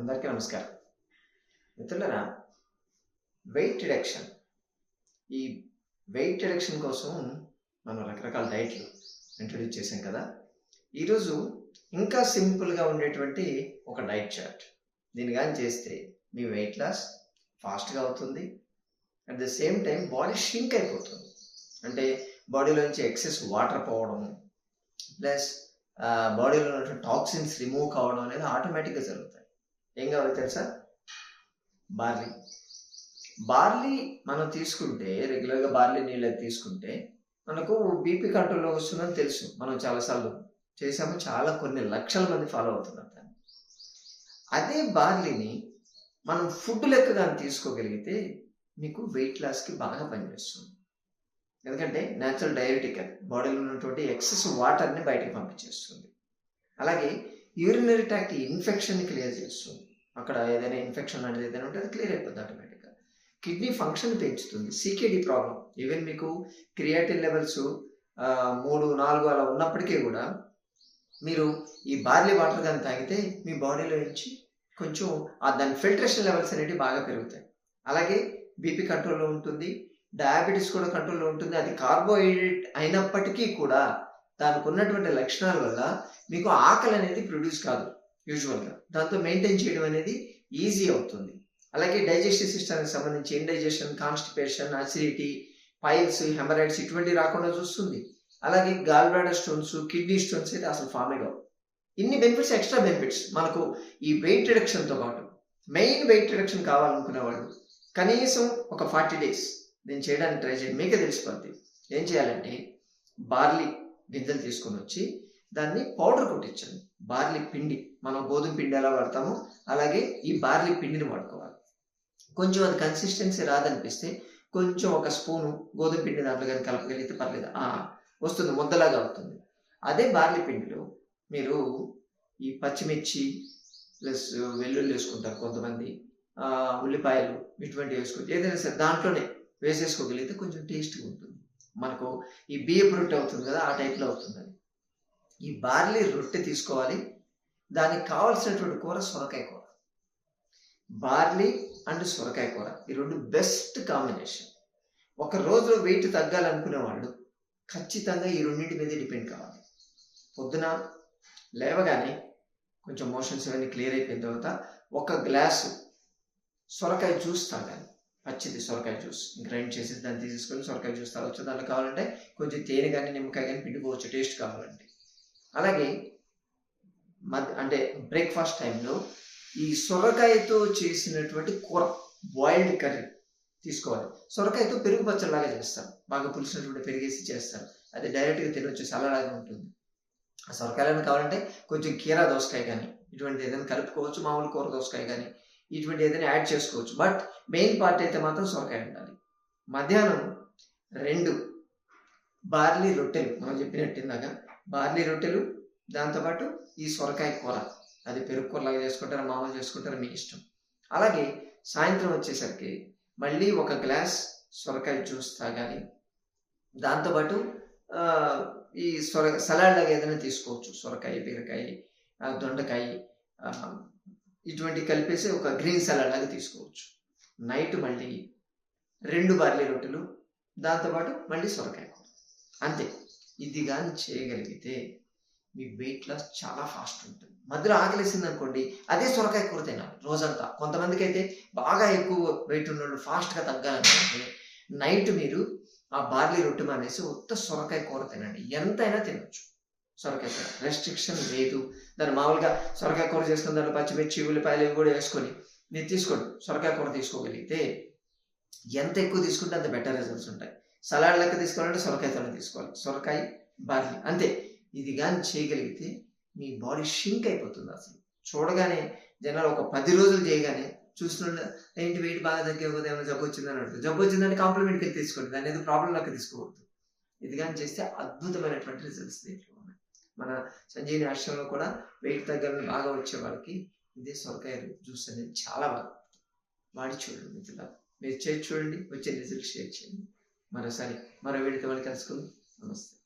అందరికీ నమస్కారం. మిత్రులరా వెయిట్ రిడక్షన్ ఈ వెయిట్ రిడక్షన్ కోసం మనం రకరకాల డైట్లు ఇంట్రడ్యూస్ చేసాం కదా. ఈరోజు ఇంకా సింపుల్గా ఉండేటువంటి ఒక డైట్ చార్ట్ దీన్ని కానీ చేస్తే మీ వెయిట్ లాస్ ఫాస్ట్గా అవుతుంది. At the same time body shrink అయిపోతుంది. అంటే బాడీలోంచి ఎక్సెస్ వాటర్ పోవడం ప్లస్ బాడీలో ఉన్నటువంటి టాక్సిన్స్ రిమూవ్ కావడం అనేది ఆటోమేటిక్గా జరుగుతాయి. ఏం కావాలి తెలుసా? బార్లీ. బార్లీ మనం తీసుకుంటే రెగ్యులర్గా బార్లీ నీళ్ళు తీసుకుంటే మనకు బీపీ కంట్రోల్లో వస్తుందని తెలుసు. మనం చాలాసార్లు చేసాము చాలా కొన్ని లక్షల మంది ఫాలో అవుతున్నారు దాన్ని. అదే బార్లీని మనం ఫుడ్ లెక్క కానీ తీసుకోగలిగితే మీకు వెయిట్ లాస్కి బాగా పనిచేస్తుంది. ఎందుకంటే న్యాచురల్ డయాబెటిక్ బాడీలో ఉన్నటువంటి ఎక్సెస్ వాటర్ని బయటకు పంపించేస్తుంది. అలాగే యూరినరీ ట్రాక్ట్ ఇన్ఫెక్షన్ని క్లియర్ చేస్తుంది. అక్కడ ఏదైనా ఇన్ఫెక్షన్ అనేది ఏదైనా ఉంటే అది క్లియర్ అయిపోతుంది ఆటోమేటిక్గా కిడ్నీ ఫంక్షన్ పెంచుతుంది. సీకేడి ప్రాబ్లం ఈవెన్ మీకు క్రియాటిన్ లెవెల్స్ మూడు నాలుగు అలా ఉన్నప్పటికీ కూడా మీరు ఈ బార్లీ వాటర్ కానీ తాగితే మీ బాడీలో నుంచి కొంచెం ఆ దాని ఫిల్టరేషన్ లెవెల్స్ అనేవి బాగా పెరుగుతాయి. అలాగే బీపీ కంట్రోల్లో ఉంటుంది. డయాబెటీస్ కూడా కంట్రోల్లో ఉంటుంది. అది కార్బోహైడ్రేట్ అయినప్పటికీ కూడా దానికి ఉన్నటువంటి లక్షణాల వల్ల మీకు ఆకలి అనేది ప్రొడ్యూస్ కాదు యూజువల్గా దాంతో మెయింటైన్ చేయడం అనేది ఈజీ అవుతుంది. అలాగే డైజెస్టివ్ సిస్టమ్కి సంబంధించి indigestion constipation acidity piles hemorrhoids ఇటువంటివి రాకుండా చూస్తుంది. అలాగే gall bladder stones kidney stones అయితే అసలు ఫామ్ కావు. ఇన్ని బెనిఫిట్స్ ఎక్స్ట్రా బెనిఫిట్స్ మనకు ఈ వెయిట్ రిడక్షన్తో పాటు. మెయిన్ వెయిట్ రిడక్షన్ కావాలనుకునే వాళ్ళు కనీసం ఒక ఫార్టీ డేస్ నేను చేయడానికి ట్రై చేయండి. మీకే తెలిసిపోద్ది. ఏం చేయాలంటే బార్లీ గింజలు తీసుకొని వచ్చి దాన్ని పౌడర్ కొట్టించండి. బార్లీ పిండి మనం గోధుమ పిండి ఎలా వాడతామో అలాగే ఈ బార్లీ పిండిని వాడుకోవాలి. కొంచెం అది కన్సిస్టెన్సీ రాదనిపిస్తే కొంచెం ఒక స్పూను గోధుమ పిండి దాంట్లో కానీ కలపగలిగితే పర్లేదు. వస్తుంది ముద్దలాగా అవుతుంది. అదే బార్లీ పిండిలో మీరు ఈ పచ్చిమిర్చి ప్లస్ వెల్లుల్లి వేసుకుంటారు కొంతమంది. ఉల్లిపాయలు ఇటువంటివి వేసుకుంటారు ఏదైనా సరే దాంట్లోనే వేసేసుకోగలిగితే కొంచెం టేస్ట్గా ఉంటుంది. మనకు ఈ బియ్యపు రొట్టె అవుతుంది కదా ఆ టైప్లో అవుతుంది ఈ బార్లీ రొట్టె తీసుకోవాలి. దానికి కావాల్సినటువంటి కూర సొరకాయ కూర. బార్లీ అండ్ సొరకాయ కూర ఈ రెండు బెస్ట్ కాంబినేషన్ ఒక రోజులో వెయిట్ తగ్గాలనుకునే వాళ్ళు ఖచ్చితంగా ఈ రెండింటి మీద డిపెండ్ కావాలి. పొద్దున లేవగానే కొంచెం మోషన్స్ ఇవన్నీ క్లియర్ అయిపోయిన తర్వాత ఒక గ్లాసు సొరకాయ జ్యూస్ తాగాలి. పచ్చిది సొరకాయ జ్యూస్. గ్రైండ్ చేసి దాన్ని తీసేసుకొని సొరకాయ జ్యూస్ తాగొచ్చు. దాంట్లో కావాలంటే కొంచెం తేనె కానీ నిమ్మకాయ కానీ పిండుకోవచ్చు. టేస్ట్ కావాలంటే. అలాగే మధ్య అంటే బ్రేక్ఫాస్ట్ టైంలో ఈ సొరకాయతో చేసినటువంటి కూర బాయిల్డ్ కర్రీ తీసుకోవాలి. సొరకాయతో పెరుగు పచ్చడిలాగా చేస్తారు. బాగా పులిసినటువంటి పెరిగేసి చేస్తారు. అది డైరెక్ట్గా తినొచ్చు. సలాలాగా ఉంటుంది. ఆ సొరకాయలను కావాలంటే కొంచెం కీరా దోసకాయ కానీ ఇటువంటి ఏదైనా కలుపుకోవచ్చు. మామూలు కూర దోసకాయ కానీ ఇటువంటి ఏదైనా యాడ్ చేసుకోవచ్చు. బట్ మెయిన్ పార్ట్ అయితే మాత్రం సొరకాయ ఉండాలి. మధ్యాహ్నం రెండు బార్లీ రొట్టెలు. మనం చెప్పినట్టు ఇందాక బార్లీ రొట్టెలు దాంతోపాటు ఈ సొరకాయ కూర. అది పెరుగు కూరలాగా చేసుకుంటారా మామూలు చేసుకుంటారా మీ ఇష్టం. అలాగే సాయంత్రం వచ్చేసరికి మళ్ళీ ఒక గ్లాస్ సొరకాయ జ్యూస్ తాగాలి. దాంతోపాటు ఈ సొర సలాడ్ లాగా ఏదైనా తీసుకోవచ్చు. సొరకాయ బీరకాయ దొండకాయ ఇటువంటి కలిపేసి ఒక గ్రీన్ సలాడ్ లాగా తీసుకోవచ్చు. నైట్ మళ్ళీ రెండు బార్లీ రొట్టెలు దాంతోపాటు మళ్ళీ సొరకాయ కూర. అంతే. ఇది కానీ చేయగలిగితే మీ వెయిట్ లాస్ చాలా ఫాస్ట్ ఉంటుంది. మధ్యలో ఆకలేసింది అనుకోండి అదే సొరకాయ కూర తినాలి రోజంతా. కొంతమందికి అయితే బాగా ఎక్కువ వెయిట్ ఉన్నోళ్ళు ఫాస్ట్గా తగ్గాలనుకుంటే నైట్ మీరు ఆ బార్లీ రొట్టె మానేసి ఉత్త సొరకాయ కూర తినండి. ఎంతైనా తినొచ్చు. సొరకాయ కూర రెస్ట్రిక్షన్ లేదు. దాన్ని మామూలుగా సొరకాయ కూర చేసుకుని దాంట్లో పచ్చిమిర్చి ఉల్లిపాయలు ఇవి కూడా వేసుకొని మీరు తీసుకోండి. సొరకాయ కూర తీసుకోగలిగితే ఎంత ఎక్కువ తీసుకుంటే అంత బెటర్ రిజల్ట్స్ ఉంటాయి. సలాడ్ లెక్క తీసుకోవాలంటే సొరకాయతోనే తీసుకోవాలి. సొరకాయ బార్లీ అంతే. ఇది కానీ చేయగలిగితే మీ బాడీ షింక్ అయిపోతుంది అసలు. చూడగానే జనాలు ఒక పది రోజులు చేయగానే చూస్తున్న ఏంటి వెయిట్ బాగా తగ్గకపోతే ఏమైనా జబ్బు వచ్చిందని అడుగుతుంది జబ్బు వచ్చిందని కాంప్లిమెంట్కి తీసుకోండి. దాని ఏదో ప్రాబ్లం లెక్క తీసుకోవద్దు ఇది కానీ చేస్తే అద్భుతమైనటువంటి రిజల్ట్స్ దీంట్లో. మన సంజీవిని ఆశ్రమంలో కూడా వెయిట్ తగ్గాలని బాగా వచ్చే వాళ్ళకి ఇదే సొరకాయ జ్యూస్ అనేది చాలా బాగా వాడి చూడండి మిత్రుల మీరు చేసి చూడండి వచ్చే రిజల్ట్ షేర్ చేయండి. మరోసారి మరో వీడితో మళ్ళీ కలుసుకుందాం. నమస్తే.